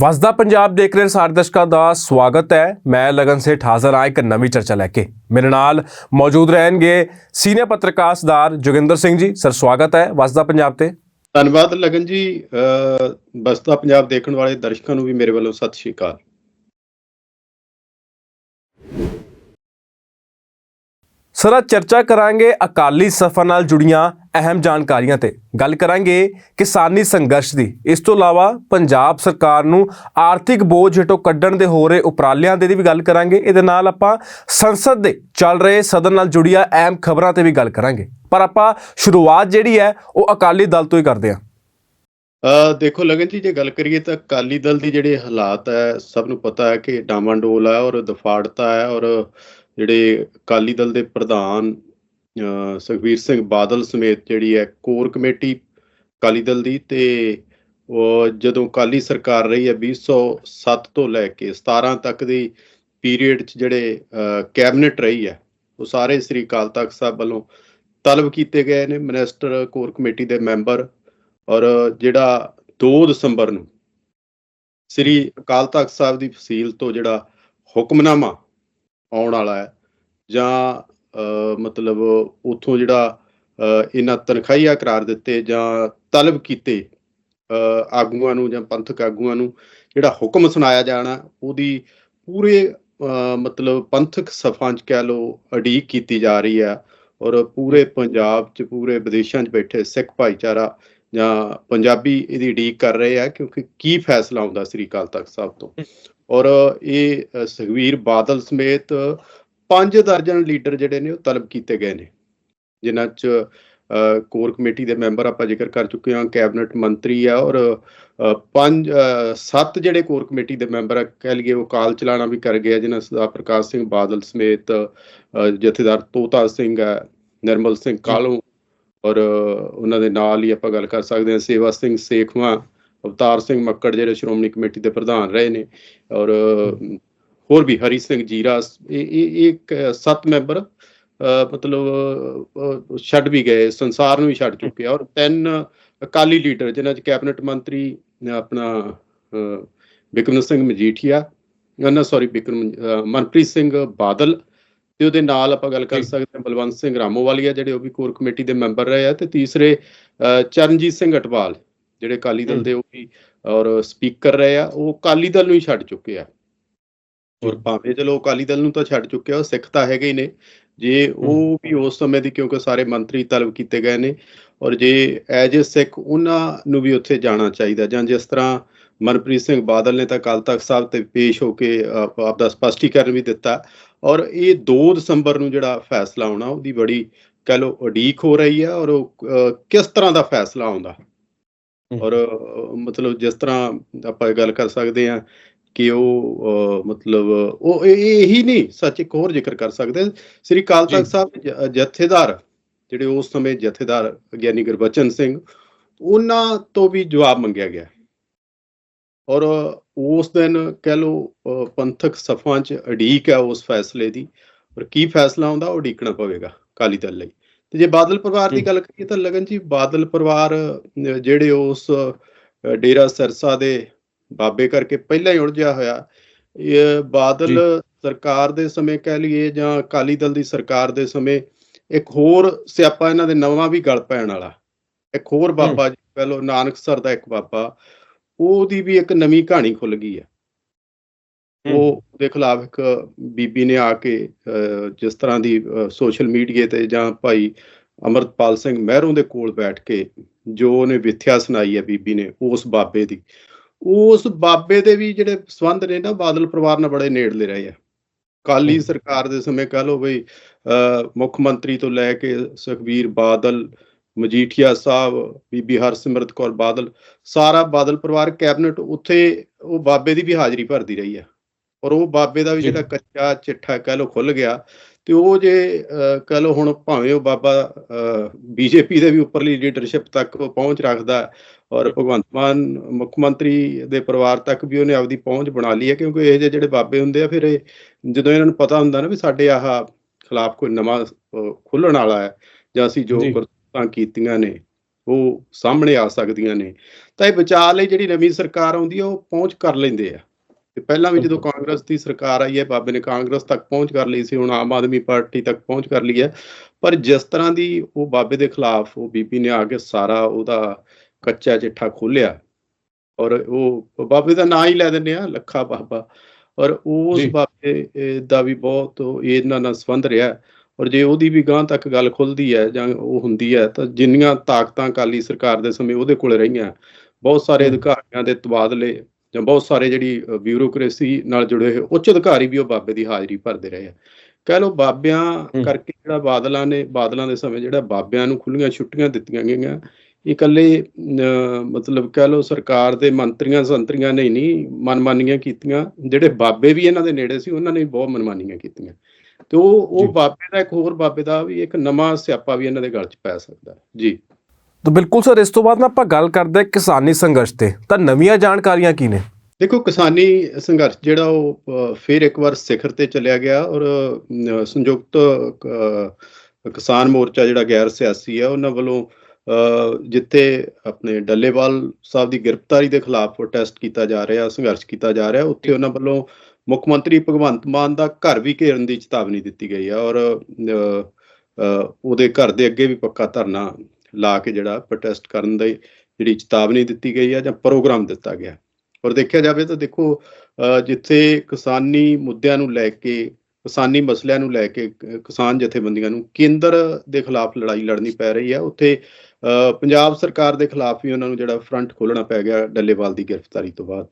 ਵਸਦਾ ਪੰਜਾਬ ਦੇਖ ਰਹੇ ਸਾਰੇ ਦਰਸ਼ਕਾਂ ਦਾ ਸਵਾਗਤ ਹੈ। ਮੈਂ ਲਗਨ ਸੇਠ ਹਾਜ਼ਰ ਹਾਂ ਇੱਕ ਨਵੀਂ ਚਰਚਾ ਲੈ ਕੇ। ਮੇਰੇ ਨਾਲ ਮੌਜੂਦ ਰਹਿਣਗੇ ਸੀਨੀਅਰ ਪੱਤਰਕਾਰ ਸਰਦਾਰ ਜੋਗਿੰਦਰ ਸਿੰਘ ਜੀ। ਸਰ ਸਵਾਗਤ ਹੈ ਵਸਦਾ ਪੰਜਾਬ ਤੇ। ਧੰਨਵਾਦ ਲਗਨ ਜੀ। ਬਸਤਾ ਪੰਜਾਬ ਦੇਖਣ ਵਾਲੇ ਦਰਸ਼ਕਾਂ ਨੂੰ ਵੀ ਮੇਰੇ ਵੱਲੋਂ ਸਤਿ ਸ਼੍ਰੀ ਅਕਾਲ। ਸਰ ਚਰਚਾ ਕਰਾਂਗੇ ਅਕਾਲੀ ਸਫਰ ਨਾਲ ਜੁੜੀਆਂ ਅਹਿਮ ਜਾਣਕਾਰੀਆਂ ਤੇ ਗੱਲ ਕਰਾਂਗੇ ਕਿਸਾਨੀ ਸੰਘਰਸ਼ ਦੀ। ਇਸ ਤੋਂ ਇਲਾਵਾ ਪੰਜਾਬ ਸਰਕਾਰ ਨੂੰ ਆਰਥਿਕ ਬੋਝ ਹੇਠੋਂ ਕੱਢਣ ਦੇ ਹੋ ਰਹੇ ਉਪਰਾਲਿਆਂ ਦੇ ਦੀ ਵੀ ਗੱਲ ਕਰਾਂਗੇ। ਇਹਦੇ ਨਾਲ ਆਪਾਂ ਸੰਸਦ ਦੇ ਚੱਲ ਰਹੇ ਸਦਨ ਨਾਲ ਜੁੜੀਆਂ ਅਹਿਮ ਖਬਰਾਂ ਤੇ ਵੀ ਗੱਲ ਕਰਾਂਗੇ। ਪਰ ਆਪਾਂ ਸ਼ੁਰੂਆਤ ਜਿਹੜੀ ਹੈ, ਉਹ ਅਕਾਲੀ ਦਲ ਤੋਂ ਹੀ ਕਰਦੇ ਹਾਂ। ਦੇਖੋ ਲਗਨ ਜੀ, ਜੇ ਗੱਲ ਕਰੀਏ ਤਾਂ ਅਕਾਲੀ ਦਲ ਦੀ ਜਿਹੜੇ ਹਾਲਾਤ ਹੈ, ਸਭ ਨੂੰ ਪਤਾ ਹੈ ਕਿ ਡਾਮਾਂਡੋਲ ਹੈ ਔਰ ਦਫਾੜਤਾ ਹੈ ਔਰ ਜਿਹੜੇ ਅਕਾਲੀ ਦਲ ਦੇ ਪ੍ਰਧਾਨ ਅਹ ਸੁਖਬੀਰ ਸਿੰਘ ਬਾਦਲ ਸਮੇਤ ਜਿਹੜੀ ਹੈ ਕੋਰ ਕਮੇਟੀ ਅਕਾਲੀ ਦਲ ਦੀ ਤੇ ਜਦੋਂ ਅਕਾਲੀ ਸਰਕਾਰ ਰਹੀ ਹੈ 2007 ਤੋਂ ਲੈ ਕੇ 17 ਤੱਕ ਦੀ ਪੀਰੀਅਡ 'ਚ ਜਿਹੜੇ ਕੈਬਨਿਟ ਰਹੀ ਹੈ, ਉਹ ਸਾਰੇ ਸ੍ਰੀ ਅਕਾਲ ਤਖਤ ਸਾਹਿਬ ਵੱਲੋਂ ਤਲਬ ਕੀਤੇ ਗਏ ਨੇ ਮਿਨਿਸਟਰ ਕੋਰ ਕਮੇਟੀ ਦੇ ਮੈਂਬਰ ਔਰ ਜਿਹੜਾ 2 ਦਸੰਬਰ ਨੂੰ ਸ੍ਰੀ ਅਕਾਲ ਤਖਤ ਸਾਹਿਬ ਦੀ ਫਸੀਲ ਤੋਂ ਜਿਹੜਾ ਹੁਕਮਨਾਮਾ ਆਉਣ ਵਾਲਾ ਹੈ ਜਾਂ ਮਤਲਬ ਉਥੋਂ ਜਿਹੜਾ ਇਹਨਾਂ ਤਨਖਾਹੀਆ ਕਰਾਰ ਦਿੱਤੇ ਜਾਂ ਤਲਬ ਕੀਤੇ ਅਹ, ਆਗੂਆਂ ਨੂੰ ਜਾਂ ਪੰਥਕ ਆਗੂਆਂ ਨੂੰ ਜਿਹੜਾ ਹੁਕਮ ਸੁਣਾਇਆ ਜਾਣਾ ਉਹਦੀ ਪੂਰੇ ਮਤਲਬ ਪੰਥਕ ਸਫਾਂ ਚ ਕਹਿ ਲਓ ਅਡੀਕ ਕੀਤੀ ਜਾ ਰਹੀ ਹੈ ਔਰ ਪੂਰੇ ਪੰਜਾਬ ਚ ਪੂਰੇ ਵਿਦੇਸ਼ਾਂ ਚ ਬੈਠੇ ਸਿੱਖ ਭਾਈਚਾਰਾ ਜਾਂ ਪੰਜਾਬੀ ਇਹਦੀ ਉਡੀਕ ਕਰ ਰਹੇ ਆ ਕਿਉਂਕਿ ਕੀ ਫੈਸਲਾ ਆਉਂਦਾ ਸ੍ਰੀ ਅਕਾਲ ਤਖਤ ਸਾਹਿਬ ਤੋਂ? ਔਰ ਇਹ ਅ, ਸੁਖਬੀਰ ਬਾਦਲ ਸਮੇਤ ਪੰਜ ਦਰਜਨ ਲੀਡਰ ਜਿਹੜੇ ਨੇ ਉਹ ਤਲਬ ਕੀਤੇ ਗਏ ਨੇ। ਜਿਨ੍ਹਾਂ ਚ ਕੋਰ ਕਮੇਟੀ ਦੇ ਮੈਂਬਰ ਆਪਾਂ ਜ਼ਿਕਰ ਕਰ ਚੁੱਕੇ ਹਾਂ ਕੈਬਨਿਟ ਮੰਤਰੀ ਆ ਔਰ ਪੰਜ ਸੱਤ ਜਿਹੜੇ ਕੋਰ ਕਮੇਟੀ ਦੇ ਮੈਂਬਰ ਆ ਕਹਿ ਲਈਏ ਉਹ ਕਾਲ ਚਲਾਣਾ ਵੀ ਕਰ ਗਏ ਆ ਜਿਨ੍ਹਾਂ ਸਰਦਾਰ ਪ੍ਰਕਾਸ਼ ਸਿੰਘ ਬਾਦਲ ਸਮੇਤ ਜਥੇਦਾਰ ਤੋਤਾ ਸਿੰਘ ਹੈ ਨਿਰਮਲ ਸਿੰਘ ਕਾਲੂ ਔਰ ਉਹਨਾਂ ਦੇ ਨਾਲ ਹੀ ਆਪਾਂ ਗੱਲ ਕਰ ਸਕਦੇ ਹਾਂ ਸੇਵਾ ਸਿੰਘ ਸੇਖਵਾਂ ਅਵਤਾਰ ਸਿੰਘ ਮੱਕੜ ਜਿਹੜੇ ਸ਼੍ਰੋਮਣੀ ਕਮੇਟੀ ਦੇ ਪ੍ਰਧਾਨ ਰਹੇ ਨੇ ਔਰ ਹੋਰ ਵੀ ਹਰੀ ਸਿੰਘ ਜੀਰਾ ਇਹ ਇਹ ਇੱਕ ਸੱਤ ਮੈਂਬਰ ਮਤਲਬ ਛੱਡ ਵੀ ਗਏ ਸੰਸਾਰ ਨੂੰ ਹੀ ਛੱਡ ਚੁੱਕੇ ਆ ਔਰ ਤਿੰਨ ਅਕਾਲੀ ਲੀਡਰ ਜਿਨ੍ਹਾਂ 'ਚ ਕੈਬਨਿਟ ਮੰਤਰੀ ਆਪਣਾ ਬਿਕਰਮ ਸਿੰਘ ਮਜੀਠੀਆ ਨਾ ਸੌਰੀ ਬਿਕਰਮ ਮਨਪ੍ਰੀਤ ਸਿੰਘ ਬਾਦਲ ਤੇ ਉਹਦੇ ਨਾਲ ਆਪਾਂ ਗੱਲ ਕਰ। ਸਕਦੇ ਹਾਂ ਬਲਵੰਤ ਸਿੰਘ ਰਾਮੋਵਾਲੀਆ ਜਿਹੜੇ ਉਹ ਵੀ ਕੋਰ ਕਮੇਟੀ ਦੇ ਮੈਂਬਰ ਰਹੇ ਆ ਤੇ ਤੀਸਰੇ ਚਰਨਜੀਤ ਸਿੰਘ ਅਟਵਾਲ ਜਿਹੜੇ ਅਕਾਲੀ ਦਲ। ਦੇ ਉਹ ਵੀ ਔਰ ਸਪੀਕਰ ਰਹੇ ਆ ਉਹ ਅਕਾਲੀ ਦਲ ਨੂੰ ਹੀ ਛੱਡ ਚੁੱਕੇ ਆ ਔਰ ਭਾਵੇਂ ਚਲੋ ਅਕਾਲੀ ਦਲ ਨੂੰ ਤਾਂ ਛੱਡ ਚੁੱਕੇ ਆ ਉਹ ਸਿੱਖ ਤਾਂ ਹੈਗੇ ਹੀ ਨੇ। ਜੇ ਉਹ ਵੀ ਉਸ ਸਮੇਂ ਦੀ ਕਿਉਂਕਿ ਸਾਰੇ ਮੰਤਰੀ ਤਲਬ ਕੀਤੇ ਗਏ ਨੇ ਔਰ ਜੇ ਐਜ ਏ ਸਿੱਖ ਉਹਨਾਂ ਨੂੰ ਵੀ ਉੱਥੇ ਜਾਣਾ ਚਾਹੀਦਾ ਜਾਂ ਜਿਸ ਤਰ੍ਹਾਂ ਮਨਪ੍ਰੀਤ ਸਿੰਘ ਬਾਦਲ ਨੇ ਤਾਂ ਅਕਾਲ ਤਖਤ ਸਾਹਿਬ ਤੇ ਪੇਸ਼ ਹੋ ਕੇ ਆਪ ਦਾ ਸਪਸ਼ਟੀਕਰਨ ਵੀ ਦਿੱਤਾ ਔਰ ਇਹ 2 ਦਸੰਬਰ ਨੂੰ ਜਿਹੜਾ ਫੈਸਲਾ ਆਉਣਾ ਉਹਦੀ ਬੜੀ ਕਹਿ ਲਓ ਉਡੀਕ ਹੋ ਰਹੀ ਹੈ ਔਰ ਉਹ ਕਿਸ ਤਰ੍ਹਾਂ ਦਾ ਫੈਸਲਾ ਆਉਂਦਾ? ਔਰ ਮਤਲਬ ਜਿਸ ਤਰ੍ਹਾਂ ਆਪਾਂ ਇਹ ਗੱਲ ਕਰ ਸਕਦੇ ਹਾਂ ਕਿ ਉਹ ਮਤਲਬ ਉਹ ਇਹ- ਨਹੀਂ ਸੱਚ ਇੱਕ ਹੋਰ ਜ਼ਿਕਰ ਕਰ ਸਕਦੇ। ਸ੍ਰੀ ਅਕਾਲ ਜੀ। ਤਖਤ ਸਾਹਿਬ ਜਥੇਦਾਰ ਜਿਹੜੇ ਉਸ ਸਮੇਂ ਜਥੇਦਾਰ ਗਿਆਨੀ ਗੁਰਬਚਨ ਸਿੰਘ ਉਹਨਾਂ ਤੋਂ ਵੀ ਜਵਾਬ ਮੰਗਿਆ ਗਿਆ ਔਰ ਉਸ ਦਿਨ ਕਹਿ ਅਹ, ਪੰਥਕ ਸਫਾਂ 'ਚ ਅੜੀਕ ਹੈ ਉਸ ਫੈਸਲੇ ਦੀ ਔਰ ਕੀ ਫੈਸਲਾ ਆਉਂਦਾ ਉਹ ਉਡੀਕਣਾ ਪਵੇਗਾ ਅਕਾਲੀ ਦਲ ਲਈ ਤੇ ਜੇ ਬਾਦਲ ਪਰਿਵਾਰ ਦੀ। ਗੱਲ ਕਰੀਏ ਤਾਂ ਲਗਨ ਜੀ ਬਾਦਲ ਪਰਿਵਾਰ ਜਿਹੜੇ ਉਸ ਡੇਰਾ ਸਰਸਾ ਦੇ ਬਾਬੇ ਕਰਕੇ ਪਹਿਲਾਂ ਹੀ ਉਲਝਿਆ ਹੋਇਆ। ਇਹ ਬਾਦਲ ਸਰਕਾਰ ਦੇ ਸਮੇਂ ਕਹਿ ਲਈਏ ਜਾਂ ਅਕਾਲੀ ਦਲ ਦੀ ਸਰਕਾਰ ਦੇ ਸਮੇਂ ਇੱਕ ਹੋਰ ਸਿਆਪਾ ਇਹਨਾਂ ਦੇ ਨਵਾਂ ਵੀ ਗਲ ਪੈਣ ਵਾਲਾ। ਇੱਕ ਹੋਰ ਬਾਬਾ ਜੀ ਪਹਿਲੋ ਨਾਨਕਸਰ ਦਾ ਇੱਕ ਬਾਬਾ ਉਹਦੀ ਵੀ ਇੱਕ ਨਵੀਂ ਕਹਾਣੀ ਖੁੱਲ ਗਈ ਹੈ। ਉਹ ਦੇ ਖਿਲਾਫ ਇੱਕ ਬੀਬੀ ਨੇ ਆ ਕੇ ਜਿਸ ਤਰ੍ਹਾਂ ਦੀ ਸੋਸ਼ਲ ਮੀਡੀਆ ਤੇ ਜਾਂ ਭਾਈ ਅਮਰਤਪਾਲ ਸਿੰਘ ਮਹਿਰੋਂ ਦੇ ਕੋਲ ਬੈਠ ਕੇ ਜੋ ਉਹਨੇ ਵਿਥਿਆ ਸੁਣਾਈ ਹੈ ਬੀਬੀ ਨੇ ਉਸ ਬਾਬੇ ਦੀ ਉਸ ਬਾਬੇ ਦੇ ਵੀ ਜਿਹੜੇ ਸੰਬੰਧ ਨੇ ਨਾ ਬਾਦਲ ਪਰਿਵਾਰ ਨਾਲ ਬੜੇ ਨੇੜਲੇ ਰਹੇ ਆ ਕਾਲੀ। ਸਰਕਾਰ ਦੇ ਸਮੇਂ ਕਹ ਲਓ ਬਈ ਮੁੱਖ ਮੰਤਰੀ ਤੋਂ ਲੈ ਕੇ ਸੁਖਬੀਰ ਬਾਦਲ ਮਜੀਠੀਆ ਸਾਹਿਬ ਬੀਬੀ ਹਰਸਿਮਰਤ ਕੌਰ ਬਾਦਲ ਸਾਰਾ ਬਾਦਲ ਪਰਿਵਾਰ ਕੈਬਨਿਟ ਉੱਥੇ ਉਹ ਬਾਬੇ ਦੀ ਵੀ ਹਾਜ਼ਰੀ ਭਰਦੀ ਰਹੀ ਆ ਔਰ ਉਹ ਬਾਬੇ ਦਾ ਵੀ। ਜਿਹੜਾ ਕੱਚਾ ਚਿੱਠਾ ਕਹਿ ਲਓ ਖੁੱਲ ਗਿਆ ਤੇ ਉਹ ਜੇ ਕਹਿ ਲਓ ਹੁਣ ਭਾਵੇਂ ਉਹ ਬਾਬਾ ਬੀਜੇਪੀ ਦੇ ਵੀ ਉੱਪਰਲੀ ਲੀਡਰਸ਼ਿਪ ਤੱਕ ਉਹ ਪਹੁੰਚ ਰੱਖਦਾ ਔਰ ਭਗਵੰਤ ਮਾਨ ਮੁੱਖ ਮੰਤਰੀ ਦੇ ਪਰਿਵਾਰ ਤੱਕ ਵੀ ਉਹਨੇ ਆਪਦੀ ਪਹੁੰਚ ਬਣਾ ਲਈ ਹੈ ਕਿਉਂਕਿ ਇਹ ਜਿਹੇ ਜਿਹੜੇ ਬਾਬੇ ਹੁੰਦੇ ਆ ਫਿਰ ਇਹ ਜਦੋਂ ਇਹਨਾਂ ਨੂੰ ਪਤਾ ਹੁੰਦਾ ਨਾ ਵੀ ਸਾਡੇ ਆਹ ਖਿਲਾਫ ਕੋਈ ਨਵਾਂ ਖੁੱਲਣ ਵਾਲਾ ਹੈ ਜਾਂ ਅਸੀਂ ਜੋ। ਕਰਤੂਤਾਂ ਕੀਤੀਆਂ ਨੇ ਉਹ ਸਾਹਮਣੇ ਆ ਸਕਦੀਆਂ ਨੇ ਤਾਂ ਇਹ ਬਚਾਅ ਲਈ ਜਿਹੜੀ ਨਵੀਂ ਸਰਕਾਰ ਆਉਂਦੀ ਹੈ ਉਹ ਪਹੁੰਚ ਕਰ ਲੈਂਦੇ ਆ ਤੇ ਪਹਿਲਾਂ ਵੀ ਜਦੋਂ ਕਾਂਗਰਸ ਦੀ ਸਰਕਾਰ ਆਈ ਹੈ ਬਾਬੇ ਨੇ ਕਾਂਗਰਸ ਤੱਕ ਪਹੁੰਚ ਕਰ ਲਈ ਸੀ ਹੁਣ ਆਮ ਆਦਮੀ ਪਾਰਟੀ ਤੱਕ ਪਹੁੰਚ ਕਰ ਲਈ ਹੈ। ਪਰ ਜਿਸ ਤਰ੍ਹਾਂ ਦੀ ਉਹ ਬਾਬੇ ਦੇ ਖਿਲਾਫ ਉਹ ਬੀਬੀ ਨੇ ਆ ਕੇ ਸਾਰਾ ਉਹਦਾ ਕੱਚਾ ਚਿੱਠਾ ਖੋਲਿਆ ਔਰ ਉਹ ਬਾਬੇ ਦਾ ਨਾਂ ਹੀ ਲੈ ਦਿੰਦੇ ਆ ਲੱਖਾ ਬਾਬਾ। ਔਰ ਉਸ। ਬਾਬੇ ਦਾ ਵੀ ਬਹੁਤ ਇਹਨਾਂ ਨਾਲ ਸੰਬੰਧ ਰਿਹਾ। ਔਰ ਜੇ ਉਹਦੀ ਵੀ ਗਾਂ ਤੱਕ ਗੱਲ ਖੁੱਲਦੀ ਹੈ ਜਾਂ ਉਹ ਹੁੰਦੀ ਹੈ ਤਾਂ ਜਿੰਨੀਆਂ ਤਾਕਤਾਂ ਅਕਾਲੀ ਸਰਕਾਰ ਦੇ ਸਮੇਂ ਉਹਦੇ ਕੋਲ ਰਹੀਆਂ। ਬਹੁਤ ਸਾਰੇ। ਅਧਿਕਾਰੀਆਂ ਦੇ ਤਬਾਦਲੇ ਜਾਂ ਬਹੁਤ ਸਾਰੇ ਜਿਹੜੀ ਬਿਊਰੋਕ੍ਰੇਸੀ ਨਾਲ ਜੁੜੇ ਹੋਏ ਉੱਚ ਅਧਿਕਾਰੀ ਵੀ ਉਹ ਬਾਬੇ ਦੀ ਹਾਜ਼ਰੀ ਭਰਦੇ ਰਹੇ ਆ ਕਹਿ ਲਓ ਬਾਬਿਆਂ। ਕਰਕੇ ਜਿਹੜਾ ਬਾਦਲਾਂ ਨੇ ਬਾਦਲਾਂ ਦੇ ਸਮੇਂ ਜਿਹੜਾ ਬਾਬਿਆਂ ਨੂੰ ਖੁੱਲੀਆਂ ਛੁੱਟੀਆਂ ਦਿੱਤੀਆਂ ਗਈਆਂ ਇਹ ਇਕੱਲੇ ਮਤਲਬ ਕਹਿ ਲਓ ਸਰਕਾਰ ਦੇ ਮੰਤਰੀਆਂ ਸੰਤਰੀਆਂ ਨੇ ਨਹੀਂ ਮਨਮਾਨੀਆਂ ਕੀਤੀਆਂ ਜਿਹੜੇ ਬਾਬੇ ਵੀ ਇਹਨਾਂ ਦੇ ਨੇੜੇ ਸੀ ਉਹਨਾਂ ਨੇ ਵੀ ਬਹੁਤ ਮਨਮਾਨੀਆਂ ਕੀਤੀਆਂ ਤੇ ਉਹ ਉਹ। ਬਾਬੇ ਦਾ ਇੱਕ ਹੋਰ ਬਾਬੇ ਦਾ ਵੀ ਇੱਕ ਨਵਾਂ ਸਿਆਪਾ ਵੀ ਇਹਨਾਂ ਦੇ ਗਲ 'ਚ ਪੈ ਸਕਦਾ ਜੀ ਤਾਂ ਬਿਲਕੁਲ ਸਰ, ਇਸ ਤੋਂ ਬਾਅਦ ਨਾ ਆਪਾਂ ਗੱਲ ਕਰਦੇ ਕਿਸਾਨੀ ਸੰਘਰਸ਼ ਤੇ। ਤਾਂ ਨਵੀਆਂ ਜਾਣਕਾਰੀਆਂ ਕੀ ਨੇ? ਦੇਖੋ, ਕਿਸਾਨੀ ਸੰਘਰਸ਼ ਜਿਹੜਾ ਉਹ ਫਿਰ ਇੱਕ ਵਾਰ ਸਿਖਰ ਤੇ ਚਲਿਆ ਗਿਆ ਔਰ ਸੰਯੁਕਤ ਕਿਸਾਨ ਮੋਰਚਾ ਜਿਹੜਾ ਗੈਰ ਸਿਆਸੀ ਹੈ ਉਹਨਾਂ ਵੱਲੋਂ ਜਿੱਥੇ ਆਪਣੇ ਡੱਲੇਵਾਲ ਸਾਹਿਬ ਦੀ ਗ੍ਰਿਫਤਾਰੀ ਦੇ ਖਿਲਾਫ ਪ੍ਰੋਟੈਸਟ ਕੀਤਾ ਜਾ ਰਿਹਾ, ਸੰਘਰਸ਼ ਕੀਤਾ ਜਾ ਰਿਹਾ, ਉੱਥੇ ਉਹਨਾਂ ਵੱਲੋਂ ਮੁੱਖ ਮੰਤਰੀ ਭਗਵੰਤ ਮਾਨ ਦਾ ਘਰ ਵੀ ਘੇਰਨ ਦੀ ਚੇਤਾਵਨੀ ਦਿੱਤੀ ਗਈ ਹੈ ਔਰ ਉਹਦੇ ਘਰ ਦੇ ਅੱਗੇ ਵੀ ਪੱਕਾ ਧਰਨਾ ਲਾ ਕੇ ਜਿਹੜਾ ਪ੍ਰੋਟੈਸਟ ਕਰਨ ਦੀ ਜਿਹੜੀ ਚੇਤਾਵਨੀ ਦਿੱਤੀ ਗਈ ਹੈ ਜਾਂ ਪ੍ਰੋਗਰਾਮ ਦਿੱਤਾ ਗਿਆ। ਔਰ ਦੇਖਿਆ ਜਾਵੇ ਤਾਂ ਦੇਖੋ ਜਿੱਥੇ ਕਿਸਾਨੀ ਮੁੱਦਿਆਂ ਨੂੰ ਲੈ ਕੇ, ਕਿਸਾਨੀ ਮਸਲਿਆਂ ਨੂੰ ਲੈ ਕੇ ਕਿਸਾਨ ਜਥੇਬੰਦੀਆਂ ਨੂੰ ਕੇਂਦਰ ਦੇ ਖਿਲਾਫ ਲੜਾਈ ਲੜਨੀ ਪੈ ਰਹੀ ਹੈ ਉੱਥੇ ਪੰਜਾਬ ਸਰਕਾਰ ਦੇ ਖਿਲਾਫ ਵੀ ਉਹਨਾਂ ਨੂੰ ਜਿਹੜਾ ਫਰੰਟ ਖੋਲਣਾ ਪੈ ਗਿਆ ਡੱਲੇਵਾਲ ਦੀ ਗ੍ਰਿਫਤਾਰੀ ਤੋਂ ਬਾਅਦ।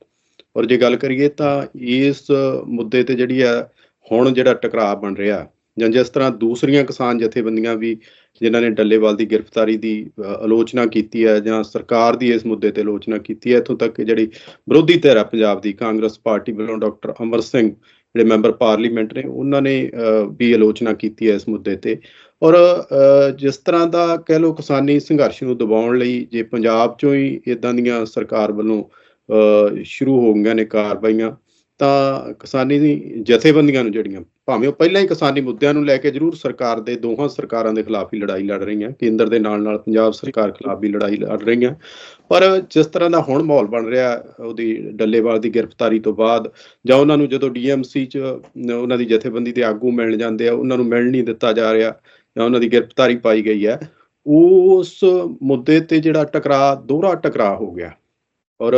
ਔਰ ਜੇ ਗੱਲ ਕਰੀਏ ਤਾਂ ਇਸ ਮੁੱਦੇ ਤੇ ਜਿਹੜੀ ਆ ਹੁਣ ਜਿਹੜਾ ਟਕਰਾਅ ਬਣ ਰਿਹਾ ਜਾਂ ਜਿਸ ਤਰ੍ਹਾਂ ਦੂਸਰੀਆਂ ਕਿਸਾਨ ਜਥੇਬੰਦੀਆਂ ਵੀ ਜਿਨ੍ਹਾਂ ਨੇ ਡੱਲੇਵਾਲ ਦੀ ਗ੍ਰਿਫਤਾਰੀ ਦੀ ਆਲੋਚਨਾ ਕੀਤੀ ਹੈ ਜਾਂ ਸਰਕਾਰ ਦੀ ਇਸ ਮੁੱਦੇ ਤੇ ਆਲੋਚਨਾ ਕੀਤੀ ਹੈ ਇੱਥੋਂ ਤੱਕ ਕਿ ਜਿਹੜੀ ਵਿਰੋਧੀ ਧਿਰ ਹੈ ਪੰਜਾਬ ਦੀ ਕਾਂਗਰਸ ਪਾਰਟੀ ਵੱਲੋਂ ਡਾਕਟਰ ਅਮਰ ਸਿੰਘ ਜਿਹੜੇ ਮੈਂਬਰ ਪਾਰਲੀਮੈਂਟ ਨੇ ਉਹਨਾਂ ਨੇ ਵੀ ਆਲੋਚਨਾ ਕੀਤੀ ਹੈ ਇਸ ਮੁੱਦੇ ਤੇ। ਔਰ ਜਿਸ ਤਰ੍ਹਾਂ ਦਾ ਕਹਿ ਲਓ ਕਿਸਾਨੀ ਸੰਘਰਸ਼ ਨੂੰ ਦਬਾਉਣ ਲਈ ਜੇ ਪੰਜਾਬ ਚੋਂ ਹੀ ਇਦਾਂ ਦੀਆਂ ਸਰਕਾਰ ਵੱਲੋਂ ਅ, ਸ਼ੁਰੂ ਹੋ ਗਈਆਂ ਨੇ ਕਾਰਵਾਈਆਂ ਤਾਂ ਕਿਸਾਨੀ ਦੀ ਜਥੇਬੰਦੀਆਂ ਨੂੰ ਜਿਹੜੀਆਂ, ਭਾਵੇਂ ਉਹ ਪਹਿਲਾਂ ਹੀ ਕਿਸਾਨੀ ਮੁੱਦਿਆਂ ਨੂੰ ਲੈ ਕੇ ਜ਼ਰੂਰ ਸਰਕਾਰ ਦੇ ਦੋਹਾਂ ਸਰਕਾਰਾਂ ਦੇ ਖਿਲਾਫ ਹੀ ਲੜਾਈ ਲੜ ਰਹੀਆਂ, ਕੇਂਦਰ ਦੇ ਨਾਲ ਨਾਲ ਪੰਜਾਬ ਸਰਕਾਰ ਖਿਲਾਫ ਵੀ ਲੜਾਈ ਲੜ ਰਹੀਆਂ। ਪਰ ਜਿਸ ਤਰ੍ਹਾਂ ਦਾ ਹੁਣ ਮਾਹੌਲ ਬਣ ਰਿਹਾ, ਉਹਦੀ ਡੱਲੇਵਾਲ ਦੀ ਗ੍ਰਿਫਤਾਰੀ ਤੋਂ ਬਾਅਦ ਜਾਂ ਉਹਨਾਂ ਨੂੰ ਜਦੋਂ ਡੀਐਮਸੀ ਚ ਉਹਨਾਂ ਦੀ ਜਥੇਬੰਦੀ ਦੇ ਆਗੂ ਮਿਲਣ ਜਾਂਦੇ ਆ, ਉਹਨਾਂ ਨੂੰ ਮਿਲਣ ਨਹੀਂ ਦਿੱਤਾ ਜਾ ਰਿਹਾ ਜਾਂ ਉਹਨਾਂ ਦੀ ਗ੍ਰਿਫਤਾਰੀ ਪਾਈ ਗਈ ਹੈ, ਉਸ ਮੁੱਦੇ ਤੇ ਜਿਹੜਾ ਟਕਰਾਅ, ਦੋਹਰਾ ਟਕਰਾਅ ਹੋ ਗਿਆ। ਔਰ।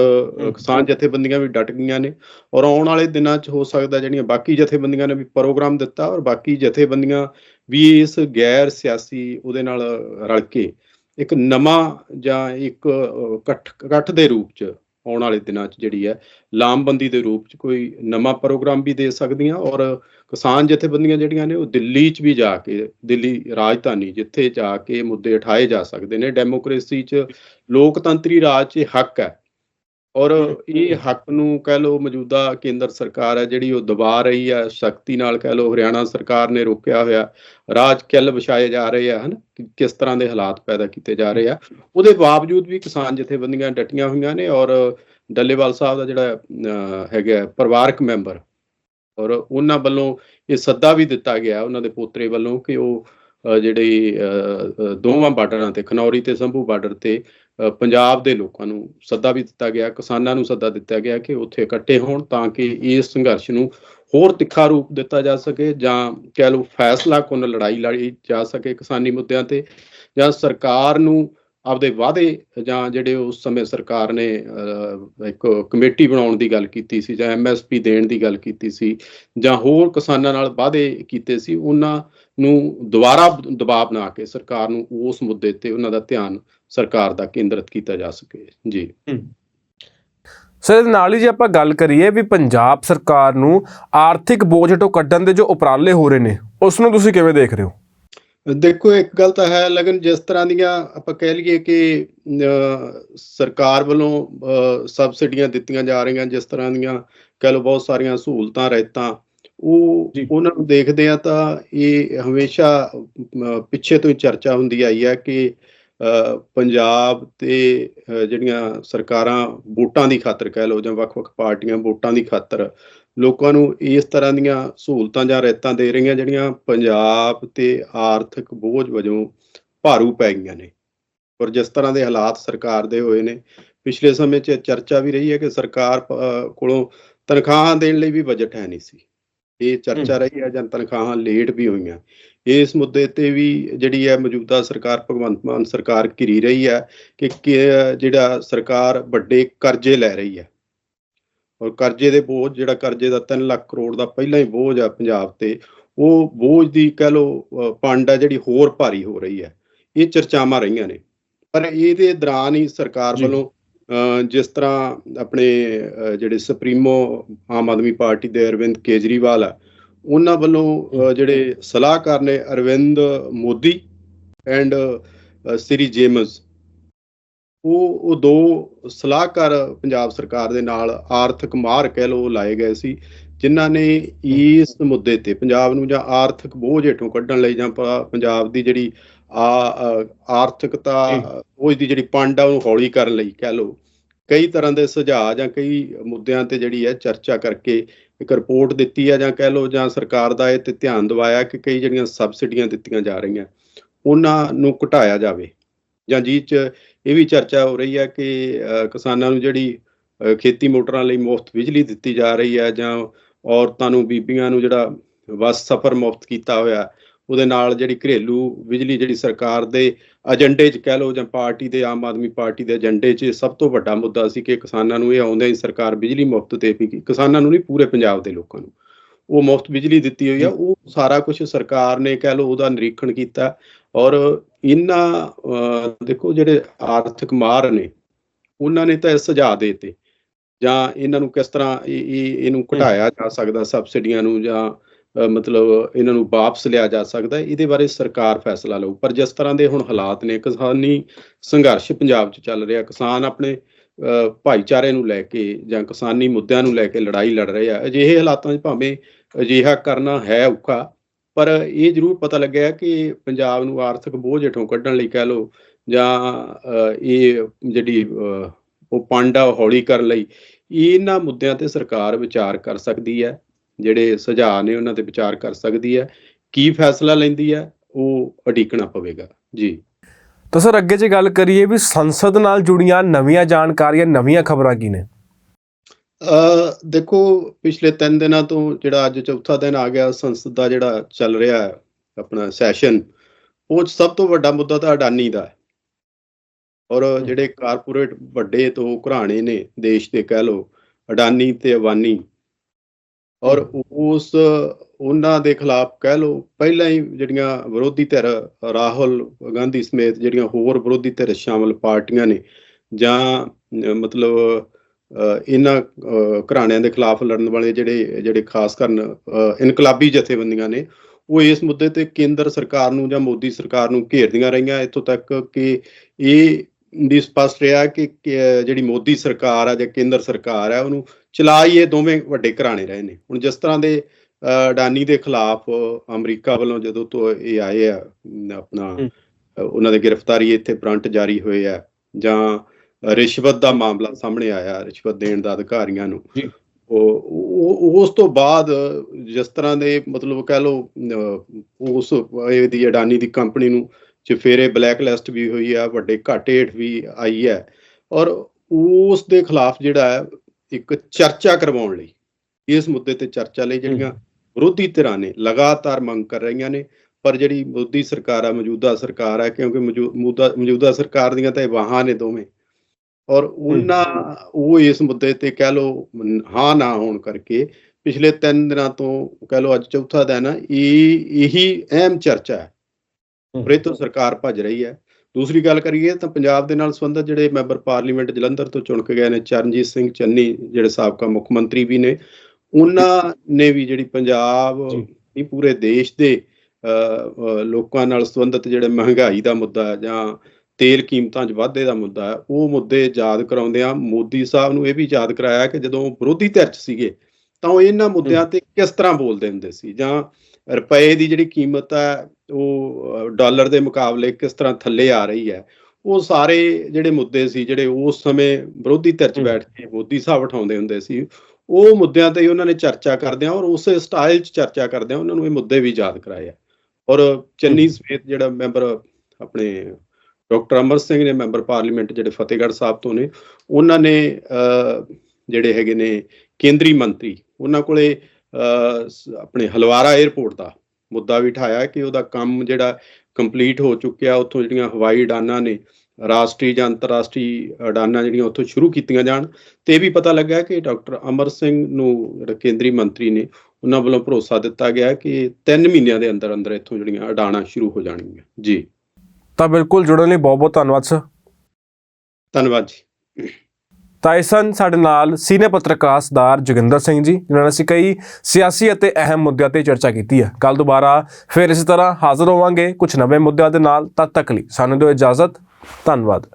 ਕਿਸਾਨ ਜਥੇਬੰਦੀਆਂ ਵੀ ਡਟ ਗਈਆਂ ਨੇ। ਔਰ ਆਉਣ ਵਾਲੇ ਦਿਨਾਂ 'ਚ ਹੋ ਸਕਦਾ ਜਿਹੜੀਆਂ ਬਾਕੀ ਜਥੇਬੰਦੀਆਂ ਨੇ ਵੀ ਪ੍ਰੋਗਰਾਮ ਦਿੱਤਾ ਔਰ ਬਾਕੀ ਜਥੇਬੰਦੀਆਂ ਵੀ ਇਸ ਗੈਰ ਸਿਆਸੀ ਉਹਦੇ ਨਾਲ ਰਲ ਕੇ ਇੱਕ ਨਵਾਂ ਜਾਂ ਇੱਕ ਇਕੱਠ ਇਕੱਠ ਦੇ ਰੂਪ 'ਚ ਆਉਣ ਵਾਲੇ ਦਿਨਾਂ 'ਚ ਜਿਹੜੀ ਹੈ ਲਾਮਬੰਦੀ ਦੇ ਰੂਪ 'ਚ ਕੋਈ ਨਵਾਂ ਪ੍ਰੋਗਰਾਮ ਵੀ ਦੇ ਸਕਦੀਆਂ ਔਰ ਕਿਸਾਨ ਜਥੇਬੰਦੀਆਂ ਜਿਹੜੀਆਂ ਨੇ ਉਹ ਦਿੱਲੀ 'ਚ ਵੀ ਜਾ ਕੇ ਦਿੱਲੀ ਰਾਜਧਾਨੀ ਜਿੱਥੇ ਜਾ ਕੇ ਮੁੱਦੇ ਉਠਾਏ ਜਾ ਸਕਦੇ ਨੇ। ਡੈਮੋਕ੍ਰੇਸੀ 'ਚ ਲੋਕਤੰਤਰੀ ਰਾਜ 'ਚ ਹੱਕ ਹੈ। ਔਰ ਇਹ ਹੱਕ ਨੂੰ ਕਹਿ ਲਓ ਮੌਜੂਦਾ ਕੇਂਦਰ ਸਰਕਾਰ ਹੈ ਜਿਹੜੀ ਉਹ ਦਬਾ ਰਹੀ ਹੈ ਸ਼ਕਤੀ ਨਾਲ ਕਹਿ ਲਓ ਹਰਿਆਣਾ ਸਰਕਾਰ ਨੇ ਰੋਕਿਆ ਹੋਇਆ ਰਾਜ ਕਿੱਲ ਵਿਛਾਏ ਜਾ ਰਹੇ ਆ ਹਨ? ਕਿਸ ਤਰ੍ਹਾਂ ਦੇ ਹਾਲਾਤ ਪੈਦਾ ਕੀਤੇ ਜਾ ਰਹੇ ਆ? ਉਹਦੇ ਬਾਵਜੂਦ ਵੀ ਕਿਸਾਨ ਜਥੇਬੰਦੀਆਂ ਡਟੀਆਂ ਹੋਈਆਂ ਨੇ ਔਰ ਡੱਲੇਵਾਲ ਸਾਹਿਬ ਦਾ ਜਿਹੜਾ ਹੈਗਾ ਪਰਿਵਾਰਕ ਮੈਂਬਰ ਔਰ ਉਹਨਾਂ ਵੱਲੋਂ ਇਹ ਸੱਦਾ ਵੀ ਦਿੱਤਾ ਗਿਆ ਉਹਨਾਂ ਦੇ ਪੋਤਰੇ ਵੱਲੋਂ ਕਿ ਉਹ ਜਿਹੜੀ ਦੋਵਾਂ ਬਾਰਡਰਾਂ ਤੇ ਖਨੌਰੀ ਤੇ ਸੰਭੂ ਬਾਰਡਰ ਤੇ ਪੰਜਾਬ ਦੇ ਲੋਕਾਂ ਨੂੰ ਸੱਦਾ ਵੀ ਦਿੱਤਾ ਗਿਆ ਕਿਸਾਨਾਂ ਨੂੰ ਸੱਦਾ ਦਿੱਤਾ ਗਿਆ ਕਿ ਉੱਥੇ ਇਕੱਠੇ ਹੋਣ ਤਾਂ ਕਿ ਇਸ ਸੰਘਰਸ਼ ਨੂੰ ਹੋਰ ਤਿੱਖਾ ਰੂਪ ਦਿੱਤਾ ਜਾ ਸਕੇ ਜਾਂ ਕਹਿ ਲਓ ਫੈਸਲਾ ਕੁੰਨ ਲੜਾਈ ਲੜੀ ਜਾ ਸਕੇ ਕਿਸਾਨੀ ਮੁੱਦਿਆਂ ਤੇ ਜਾਂ ਸਰਕਾਰ ਨੂੰ ਆਪਦੇ ਵਾਅਦੇ ਜਾਂ ਜਿਹੜੇ ਉਸ ਸਮੇਂ ਸਰਕਾਰ ਨੇ ਅ, ਇੱਕ ਕਮੇਟੀ ਬਣਾਉਣ ਦੀ ਗੱਲ ਕੀਤੀ ਸੀ ਜਾਂ ਐਮਐਸਪੀ ਦੇਣ ਦੀ ਗੱਲ ਕੀਤੀ ਸੀ ਜਾਂ ਹੋਰ ਕਿਸਾਨਾਂ ਨਾਲ ਵਾਅਦੇ ਕੀਤੇ ਸੀ ਉਹਨਾਂ ਨੂੰ ਦੁਬਾਰਾ ਦਬਾਅ ਬਣਾ ਕੇ ਸਰਕਾਰ ਨੂੰ ਉਸ ਮੁੱਦੇ ਤੇ ਉਹਨਾਂ ਦਾ ਧਿਆਨ ਸਰਕਾਰ ਦਾ ਕੇਂਦਰਿਤ ਕੀਤਾ ਜਾ ਸਕੇ। ਜੀ। ਸਰ ਇਹਦੇ ਨਾਲ ਹੀ ਜੇ ਆਪਾਂ ਗੱਲ ਕਰੀਏ ਵੀ ਪੰਜਾਬ ਸਰਕਾਰ ਨੂੰ ਆਰਥਿਕ ਬੋਝ ਹੇਠੋਂ ਕੱਢਣ ਦੇ ਜੋ ਉਪਰਾਲੇ ਹੋ ਰਹੇ ਨੇ ਉਸ ਨੂੰ ਤੁਸੀਂ ਕਿਵੇਂ ਦੇਖ ਰਹੇ ਹੋ? ਦੇਖੋ ਇੱਕ ਗੱਲ ਤਾਂ ਹੈ ਲੇਕਿਨ ਜਿਸ ਤਰ੍ਹਾਂ ਦੀਆਂ ਆਪਾਂ ਕਹਿ ਲਈਏ ਕਿ ਸਰਕਾਰ ਵੱਲੋਂ ਅਹ, ਸਬਸਿਡੀਆਂ ਦਿੱਤੀਆਂ ਜਾ ਰਹੀਆਂ ਜਿਸ ਤਰ੍ਹਾਂ ਦੀਆਂ ਕਹਿ ਲਓ ਬਹੁਤ ਸਾਰੀਆਂ ਸਹੂਲਤਾਂ ਰਹਿਤਾਂ ਉਹ। ਉਹਨਾਂ ਨੂੰ ਦੇਖਦੇ ਆ ਤਾਂ ਇਹ ਹਮੇਸ਼ਾ ਪਿੱਛੇ ਤੋਂ ਹੀ ਚਰਚਾ ਹੁੰਦੀ ਆਈ ਹੈ ਕਿ ਪੰਜਾਬ ਤੇ ਜਿਹੜੀਆਂ ਸਰਕਾਰਾਂ ਵੋਟਾਂ ਦੀ ਖਾਤਰ ਕਹਿ ਲਓ ਜਾਂ ਵੱਖ-ਵੱਖ ਪਾਰਟੀਆਂ ਵੋਟਾਂ ਦੀ ਖਾਤਰ ਲੋਕਾਂ ਨੂੰ ਇਸ ਤਰ੍ਹਾਂ ਦੀਆਂ ਸਹੂਲਤਾਂ ਜਾਂ ਰਹਿਤਾਂ ਦੇ ਰਹੀਆਂ ਜਿਹੜੀਆਂ ਪੰਜਾਬ ਤੇ ਆਰਥਿਕ ਬੋਝ ਵਜੋਂ ਭਾਰੂ ਪੈ ਗਈਆਂ ਨੇ ਔਰ ਜਿਸ ਤਰ੍ਹਾਂ ਦੇ ਹਾਲਾਤ ਸਰਕਾਰ ਦੇ ਹੋਏ ਨੇ ਪਿਛਲੇ ਸਮੇਂ 'ਚ ਚਰਚਾ ਵੀ ਰਹੀ ਹੈ ਕਿ ਸਰਕਾਰ ਕੋਲੋਂ ਤਨਖਾਹਾਂ ਦੇਣ ਲਈ ਵੀ ਬਜਟ ਹੈ ਨਹੀਂ ਸੀ ਇਹ ਚਰਚਾ ਰਹੀ ਹੈ ਜਾਂ ਤਨਖਾਹਾਂ ਲੇਟ ਵੀ ਹੋਈਆਂ। ਇਸ ਮੁੱਦੇ ਤੇ ਵੀ ਜਿਹੜੀ ਹੈ ਮੌਜੂਦਾ ਸਰਕਾਰ ਭਗਵੰਤ ਮਾਨ ਸਰਕਾਰ ਘਿਰੀ ਰਹੀ ਹੈ ਕਿ ਜਿਹੜਾ ਸਰਕਾਰ ਵੱਡੇ ਕਰਜ਼ੇ ਲੈ ਰਹੀ ਹੈ। ਔਰ ਕਰਜ਼ੇ ਦੇ ਬੋਝ ਜਿਹੜਾ ਕਰਜ਼ੇ ਦਾ 3 ਲੱਖ ਕਰੋੜ ਦਾ ਪਹਿਲਾਂ ਹੀ ਬੋਝ ਆ ਪੰਜਾਬ ਤੇ ਉਹ ਬੋਝ ਦੀ ਕਹਿ ਅਹ, ਪੰਡ ਜਿਹੜੀ ਹੋਰ ਭਾਰੀ ਹੋ ਰਹੀ ਹੈ। ਇਹ ਚਰਚਾਵਾਂ ਰਹੀਆਂ ਨੇ। ਪਰ ਇਹਦੇ ਦੌਰਾਨ ਹੀ ਸਰਕਾਰ। ਵੱਲੋਂ ਜਿਸ ਤਰ੍ਹਾਂ ਆਪਣੇ ਜਿਹੜੇ ਸੁਪਰੀਮੋ ਆਮ ਆਦਮੀ ਪਾਰਟੀ ਦੇ ਅਰਵਿੰਦ ਕੇਜਰੀਵਾਲ ਆ, ਉਹਨਾਂ ਵੱਲੋਂ ਜਿਹੜੇ ਸਲਾਹਕਾਰ ਨੇ Arvind Modi and Sri James, ਉਹ ਉਹ ਦੋ ਸਲਾਹਕਾਰ ਪੰਜਾਬ ਸਰਕਾਰ ਦੇ ਨਾਲ ਆਰਥਿਕ ਮਾਰ ਕਹਿ ਲਓ ਲਾਏ ਗਏ ਸੀ, ਜਿਨ੍ਹਾਂ ਨੇ ਇਸ ਮੁੱਦੇ ਤੇ ਪੰਜਾਬ ਨੂੰ ਜਾਂ ਆਰਥਿਕ ਬੋਝ ਹੇਠੋਂ ਕੱਢਣ ਲਈ ਜਾਂ ਪੰਜਾਬ ਦੀ ਜਿਹੜੀ ਆ ਆ- ਆਰਥਿਕਤਾ ਬੋਝ ਦੀ ਜਿਹੜੀ ਪੰਡ ਆ ਉਹਨੂੰ ਹੌਲੀ ਕਰਨ ਲਈ ਕਹਿ ਲਓ। ਕਈ ਤਰ੍ਹਾਂ ਦੇ ਸੁਝਾਅ ਜਾਂ ਕਈ ਮੁੱਦਿਆਂ ਤੇ ਜਿਹੜੀ ਹੈ ਚਰਚਾ ਕਰਕੇ ਇੱਕ ਰਿਪੋਰਟ ਦਿੱਤੀ ਹੈ ਜਾਂ ਕਹਿ ਲਓ ਜਾਂ ਸਰਕਾਰ ਦਾ ਇਹ ਤੇ ਧਿਆਨ ਦਿਵਾਇਆ ਕਿ ਕਈ ਜਿਹੜੀਆਂ ਸਬਸਿਡੀਆਂ ਦਿੱਤੀਆਂ ਜਾ ਰਹੀਆਂ ਉਹਨਾਂ ਨੂੰ ਘਟਾਇਆ ਜਾਵੇ। ਜਾਂ ਜਿਹ 'ਚ ਇਹ ਵੀ ਚਰਚਾ ਹੋ ਰਹੀ ਹੈ ਕਿ ਕਿਸਾਨਾਂ ਨੂੰ ਜਿਹੜੀ ਖੇਤੀ ਮੋਟਰਾਂ ਲਈ ਮੁਫਤ ਬਿਜਲੀ ਦਿੱਤੀ ਜਾ ਰਹੀ ਹੈ ਜਾਂ ਔਰਤਾਂ ਨੂੰ ਬੀਬੀਆਂ ਨੂੰ ਜਿਹੜਾ ਬੱਸ ਸਫ਼ਰ ਮੁਫਤ ਕੀਤਾ ਹੋਇਆ ਉਹਦੇ ਨਾਲ ਜਿਹੜੀ ਘਰੇਲੂ ਬਿਜਲੀ ਜਿਹੜੀ ਸਰਕਾਰ ਦੇ ਏਜੰਡੇ 'ਚ ਕਹਿ ਲਓ ਜਾਂ ਪਾਰਟੀ ਦੇ ਆਮ ਆਦਮੀ ਪਾਰਟੀ ਦੇ ਏਜੰਡੇ 'ਚ ਸਭ ਤੋਂ ਵੱਡਾ ਮੁੱਦਾ ਸੀ ਕਿ ਕਿਸਾਨਾਂ ਨੂੰ ਇਹ ਆਉਂਦੇ ਹੀ ਸਰਕਾਰ ਬਿਜਲੀ ਮੁਫਤ ਦੇਵੇਗੀ ਕਿਸਾਨਾਂ ਨੂੰ ਨਹੀਂ ਪੂਰੇ ਪੰਜਾਬ ਦੇ ਲੋਕਾਂ ਨੂੰ। ਉਹ ਮੁਫਤ ਬਿਜਲੀ ਦਿੱਤੀ ਹੋਈ ਆ ਉਹ ਸਾਰਾ ਕੁਝ ਸਰਕਾਰ ਨੇ ਕਹਿ ਲਓ ਉਹਦਾ ਨਿਰੀਖਣ ਕੀਤਾ ਔਰ ਇਹਨਾਂ ਦੇਖੋ ਜਿਹੜੇ ਆਰਥਿਕ ਮਾਰ ਨੇ ਉਹਨਾਂ ਨੇ ਤਾਂ ਇਹ ਸੁਝਾਅ ਦੇ ਦਿੱਤੇ। ਜਾਂ ਇਹਨਾਂ ਨੂੰ ਕਿਸ ਤਰ੍ਹਾਂ ਇਹ ਇਹ- ਇਹਨੂੰ ਘਟਾਇਆ ਜਾ ਸਕਦਾ ਸਬਸਿਡੀਆਂ ਨੂੰ ਜਾਂ ਮਤਲਬ ਇਹਨਾਂ ਨੂੰ ਵਾਪਸ ਲਿਆ ਜਾ ਸਕਦਾ ਇਹਦੇ ਬਾਰੇ ਸਰਕਾਰ ਫੈਸਲਾ ਲਊ। ਪਰ ਜਿਸ ਤਰ੍ਹਾਂ ਦੇ ਹੁਣ ਹਾਲਾਤ ਨੇ ਕਿਸਾਨੀ ਸੰਘਰਸ਼ ਪੰਜਾਬ 'ਚ ਚੱਲ ਰਿਹਾ। ਕਿਸਾਨ ਆਪਣੇ ਅਹ, ਭਾਈਚਾਰੇ ਨੂੰ ਲੈ ਕੇ ਜਾਂ ਕਿਸਾਨੀ ਮੁੱਦਿਆਂ ਨੂੰ ਲੈ ਕੇ ਲੜਾਈ ਲੜ ਰਹੇ ਆ। ਅਜਿਹੇ ਹਾਲਾਤਾਂ 'ਚ ਭਾਵੇਂ ਅਜਿਹਾ ਕਰਨਾ ਹੈ ਔਖਾ ਪਰ ਇਹ ਜ਼ਰੂਰ ਪਤਾ ਲੱਗਿਆ ਕਿ ਪੰਜਾਬ ਨੂੰ ਆਰਥਿਕ ਬੋਝ ਹੇਠੋਂ ਕੱਢਣ ਲਈ ਕਹਿ ਲਓ ਜਾਂ ਇਹ ਜਿਹੜੀ ਅਹ, ਉਹ ਪਾਂਡਾ ਹੌਲੀ ਕਰਨ ਲਈ ਇਹਨਾਂ ਮੁੱਦਿਆਂ ਤੇ ਸਰਕਾਰ ਵਿਚਾਰ ਕਰ ਸਕਦੀ ਹੈ। ਜਿਹੜੇ ਸੁਝਾਅ ਨੇ ਉਹਨਾਂ ਤੇ ਵਿਚਾਰ ਕਰ ਸਕਦੀ ਹੈ ਕੀ ਫੈਸਲਾ ਲੈਂਦੀ ਹੈ ਉਹ ਅਡੀਕਣਾ ਪਵੇਗਾ। ਜੀ। ਤਾਂ ਸਰ ਅੱਗੇ ਜੇ ਗੱਲ ਕਰੀਏ ਵੀ ਸੰਸਦ ਨਾਲ ਜੁੜੀਆਂ ਨਵੀਆਂ ਜਾਣਕਾਰੀਆਂ ਨਵੀਆਂ ਖਬਰਾਂ ਕੀ ਨੇ? ਅ ਦੇਖੋ ਪਿਛਲੇ 3 ਦਿਨਾਂ ਤੋਂ ਜਿਹੜਾ ਅੱਜ ਚੌਥਾ ਦਿਨ ਆ ਗਿਆ ਸੰਸਦ ਦਾ ਜਿਹੜਾ ਚੱਲ ਰਿਹਾ ਹੈ ਆਪਣਾ ਸੈਸ਼ਨ ਉਹ ਸਭ ਤੋਂ ਵੱਡਾ ਮੁੱਦਾ ਤਾਂ ਅਡਾਨੀ ਦਾ ਹੈ। ਔਰ ਜਿਹੜੇ ਕਾਰਪੋਰੇਟ ਵੱਡੇ ਤੋਂ ਘਰਾਣੇ ਨੇ ਦੇਸ਼ ਦੇ ਕਹਿ ਲਓ ਅਡਾਨੀ ਤੇ ਅਵਾਨੀ ਔਰ ਉਸ ਉਹਨਾਂ ਦੇ ਖਿਲਾਫ ਕਹਿ ਲਓ ਪਹਿਲਾਂ ਹੀ ਜਿਹੜੀਆਂ ਵਿਰੋਧੀ ਧਿਰ ਰਾਹੁਲ ਗਾਂਧੀ ਸਮੇਤ ਜਿਹੜੀਆਂ ਹੋਰ ਵਿਰੋਧੀ ਧਿਰ ਸ਼ਾਮਲ ਪਾਰਟੀਆਂ ਨੇ ਜਾਂ ਮਤਲਬ ਇਹਨਾਂ ਘਰਾਣਿਆਂ ਦੇ ਖਿਲਾਫ ਲੜਨ ਵਾਲੇ ਜਿਹੜੇ ਜਿਹੜੇ ਖਾਸ ਕਰਨ ਇਨਕਲਾਬੀ ਜਥੇਬੰਦੀਆਂ ਨੇ ਉਹ ਇਸ ਮੁੱਦੇ ਤੇ ਕੇਂਦਰ ਸਰਕਾਰ ਨੂੰ ਜਾਂ ਮੋਦੀ ਸਰਕਾਰ ਨੂੰ ਘੇਰਦੀਆਂ ਰਹੀਆਂ ਇੱਥੋਂ ਤੱਕ ਕਿ ਇਹ ਵੀ ਸਪਸ਼ਟ ਰਿਹਾ ਕਿ ਜਿਹੜੀ ਮੋਦੀ ਸਰਕਾਰ ਆ ਜਾਂ ਕੇਂਦਰ ਸਰਕਾਰ ਆ ਉਹਨੂੰ ਚਲਾ ਹੀ ਇਹ ਦੋਵੇਂ ਵੱਡੇ ਘਰਾਣੇ ਰਹੇ ਨੇ। ਹੁਣ ਜਿਸ ਤਰ੍ਹਾਂ ਦੇ ਅਡਾਨੀ ਦੇ ਖਿਲਾਫ ਅਮਰੀਕਾ ਵੱਲੋਂ ਜਦੋਂ ਤੋਂ ਇਹ ਆਏ ਆ ਆਪਣਾ ਉਹਨਾਂ ਦੇ ਗ੍ਰਿਫਤਾਰੀ ਇੱਥੇ ਪ੍ਰਾਂਟ ਜਾਰੀ ਹੋਏ ਆ ਜਾਂ ਰਿਸ਼ਵਤ ਦਾ ਮਾਮਲਾ ਸਾਹਮਣੇ ਆਇਆ ਰਿਸ਼ਵਤ ਦੇਣ ਦਾ ਅਧਿਕਾਰੀਆਂ ਨੂੰ। ਉਹ ਉਸ ਤੋਂ ਬਾਅਦ ਜਿਸ ਤਰ੍ਹਾਂ ਦੇ ਮਤਲਬ ਕਹਿ ਲਓ ਉਸ ਇਹਦੀ ਅਡਾਨੀ ਦੀ ਕੰਪਨੀ ਨੂੰ ਚਫੇਰੇ ਬਲੈਕ ਲਿਸਟ ਵੀ ਹੋਈ ਆ ਵੱਡੇ ਘਾਟੇ ਹੇਠ ਵੀ ਆਈ ਹੈ। ਔਰ ਉਸ ਦੇ ਖਿਲਾਫ ਜਿਹੜਾ ਹੈ ਇੱਕ ਚਰਚਾ ਕਰਵਾਉਣ ਲਈ। ਇਸ ਮੁੱਦੇ ਤੇ ਚਰਚਾ ਲਈ ਜਿਹੜੀਆਂ ਵਿਰੋਧੀ ਧਿਰਾਂ ਨੇ ਲਗਾਤਾਰ ਮੰਗ ਕਰ ਰਹੀਆਂ ਨੇ ਪਰ ਜਿਹੜੀ ਮੋਦੀ ਸਰਕਾਰ ਆ ਮੌਜੂਦਾ ਸਰਕਾਰ ਆ ਕਿਉਂਕਿ ਮੌਜੂ- ਮੌਜੂਦਾ ਮੌਜੂਦਾ ਸਰਕਾਰ ਦੀਆਂ ਤਾਂ ਇਹ ਬਾਹਾਂ ਨੇ ਦੋਵੇਂ। ਔਰ ਉਹਨਾਂ ਉਹ ਇਸ ਮੁੱਦੇ ਤੇ ਕਹਿ ਲਓ ਮ, ਹਾਂ ਨਾ ਹੋਣ ਕਰਕੇ ਪਿਛਲੇ 3 ਦਿਨਾਂ ਤੋਂ ਕਹਿ ਲਓ ਅੱਜ ਚੌਥਾ ਦਿਨ ਆ ਇਹ ਇਹੀ ਅਹਿਮ ਚਰਚਾ ਹੈ। ਔਰ ਇਹ ਤੋਂ ਸਰਕਾਰ ਭੱਜ ਰਹੀ ਹੈ। ਦੂਸਰੀ ਗੱਲ ਕਰੀਏ ਤਾਂ ਪੰਜਾਬ ਦੇ ਨਾਲ ਸੰਬੰਧਿਤ ਜਿਹੜੇ ਮੈਂਬਰ ਪਾਰਲੀਮੈਂਟ ਜਲੰਧਰ ਤੋਂ ਚੁਣ ਕੇ ਗਏ ਨੇ ਚਰਨਜੀਤ ਸਿੰਘ ਚੰਨੀ ਜਿਹੜੇ ਸਾਬਕਾ ਮੁੱਖ ਮੰਤਰੀ ਵੀ ਨੇ ਉਹਨਾਂ ਨੇ ਵੀ ਜਿਹੜੀ ਪੰਜਾਬ। ਨਹੀਂ ਪੂਰੇ ਦੇਸ਼ ਦੇ ਲੋਕਾਂ ਨਾਲ ਸੰਬੰਧਿਤ ਜਿਹੜੇ ਮਹਿੰਗਾਈ ਦਾ ਮੁੱਦਾ ਹੈ ਜਾਂ ਤੇਲ ਕੀਮਤਾਂ 'ਚ ਵਾਧੇ ਦਾ ਮੁੱਦਾ ਹੈ ਉਹ ਮੁੱਦੇ ਯਾਦ ਕਰਾਉਂਦਿਆਂ ਮੋਦੀ ਸਾਹਿਬ ਨੂੰ ਇਹ ਵੀ ਯਾਦ ਕਰਾਇਆ ਕਿ ਜਦੋਂ ਵਿਰੋਧੀ ਧਿਰ 'ਚ ਸੀਗੇ ਤਾਂ ਉਹ ਇਹਨਾਂ ਮੁੱਦਿਆਂ ਤੇ ਕਿਸ ਤਰ੍ਹਾਂ ਬੋਲਦੇ ਹੁੰਦੇ ਸੀ ਜਾਂ ਰੁਪਏ ਦੀ ਜਿਹੜੀ ਕੀਮਤ ਹੈ ਉਹ ਡਾਲਰ ਦੇ ਮੁਕਾਬਲੇ ਕਿਸ ਤਰ੍ਹਾਂ ਥੱਲੇ ਆ ਰਹੀ ਹੈ ਉਹ ਸਾਰੇ ਜਿਹੜੇ ਮੁੱਦੇ ਸੀ ਜਿਹੜੇ ਉਸ ਸਮੇਂ ਵਿਰੋਧੀ ਧਿਰ 'ਚ। ਬੈਠ ਕੇ ਮੋਦੀ ਸਾਹਿਬ ਉਠਾਉਂਦੇ ਹੁੰਦੇ ਸੀ ਉਹ ਮੁੱਦਿਆਂ ਤੇ ਹੀ ਉਹਨਾਂ ਨੇ ਚਰਚਾ ਕਰਦਿਆਂ ਔਰ ਉਸੇ ਸਟਾਈਲ 'ਚ ਚਰਚਾ ਕਰਦਿਆਂ ਉਹਨਾਂ ਨੂੰ ਇਹ ਮੁੱਦੇ ਵੀ ਯਾਦ ਕਰਾਏ ਆ ਔਰ ਚੰਨੀ ਸਮੇਤ ਜਿਹੜਾ ਮੈਂਬਰ ਆਪਣੇ ਡਾਕਟਰ ਅਮਰ ਸਿੰਘ ਨੇ ਮੈਂਬਰ ਪਾਰਲੀਮੈਂਟ ਜਿਹੜੇ ਫਤਿਹਗੜ੍ਹ ਸਾਹਿਬ ਤੋਂ ਨੇ ਉਹਨਾਂ ਨੇ ਜਿਹੜੇ ਹੈਗੇ ਨੇ ਕੇਂਦਰੀ ਮੰਤਰੀ ਉਹਨਾਂ ਕੋਲੇ ਆਪਣੇ ਹਲਵਾਰਾ 에ਅਰਪੋਰਟ ਦਾ ਮੁੱਦਾ ਵੀ ਉਠਾਇਆ ਕਿ ਉਹਦਾ ਕੰਮ ਜਿਹੜਾ ਕੰਪਲੀਟ ਹੋ ਚੁੱਕਿਆ ਉੱਥੋਂ ਜਿਹੜੀਆਂ ਹਵਾਈ ਉਡਾਨਾਂ ਨੇ ਰਾਸ਼ਟਰੀ ਜਾਂ ਅੰਤਰਰਾਸ਼ਟਰੀ ਉਡਾਨਾਂ ਜਿਹੜੀਆਂ ਉੱਥੋਂ ਸ਼ੁਰੂ ਕੀਤੀਆਂ ਜਾਣ ਤੇ ਇਹ ਵੀ ਪਤਾ ਲੱਗਾ ਕਿ ਡਾਕਟਰ ਅਮਰ ਸਿੰਘ ਨੂੰ ਜਿਹੜਾ ਕੇਂਦਰੀ ਮੰਤਰੀ ਨੇ ਉਹਨਾਂ ਵੱਲੋਂ ਭਰੋਸਾ ਦਿੱਤਾ ਗਿਆ ਕਿ 3 ਮਹੀਨਿਆਂ ਦੇ ਅੰਦਰ ਅੰਦਰ ਇੱਥੋਂ ਜਿਹੜੀਆਂ ਉਡਾਨਾਂ ਸ਼ੁਰੂ ਹੋ ਜਾਣਗੀਆਂ। ਜੀ। ਤਾਂ ਬਿਲਕੁਲ ਜੁੜਨ ਲਈ ਬਹੁਤ ਬਹੁਤ ਧੰਨਵਾਦ ਸਰ। ਧੰਨਵਾਦ ਜੀ। ਤਾਂ ਇਸ ਸਨ ਸਾਡੇ ਨਾਲ ਸੀਨੀਅਰ ਪੱਤਰਕਾਰ ਸਰਦਾਰ ਜੋਗਿੰਦਰ ਸਿੰਘ ਜੀ, ਜਿਨ੍ਹਾਂ ਨਾਲ ਅਸੀਂ ਕਈ ਸਿਆਸੀ ਅਤੇ ਅਹਿਮ ਮੁੱਦਿਆਂ ਤੇ ਚਰਚਾ ਕੀਤੀ ਹੈ। ਕੱਲ ਦੁਬਾਰਾ ਫਿਰ ਇਸੇ ਤਰ੍ਹਾਂ ਹਾਜ਼ਰ ਹੋਵਾਂਗੇ ਕੁਝ ਨਵੇਂ ਮੁੱਦਿਆਂ ਦੇ ਨਾਲ। ਤਦ ਤੱਕ ਲਈ ਸਾਨੂੰ ਦਿਓ ਇਜਾਜ਼ਤ। ਧੰਨਵਾਦ।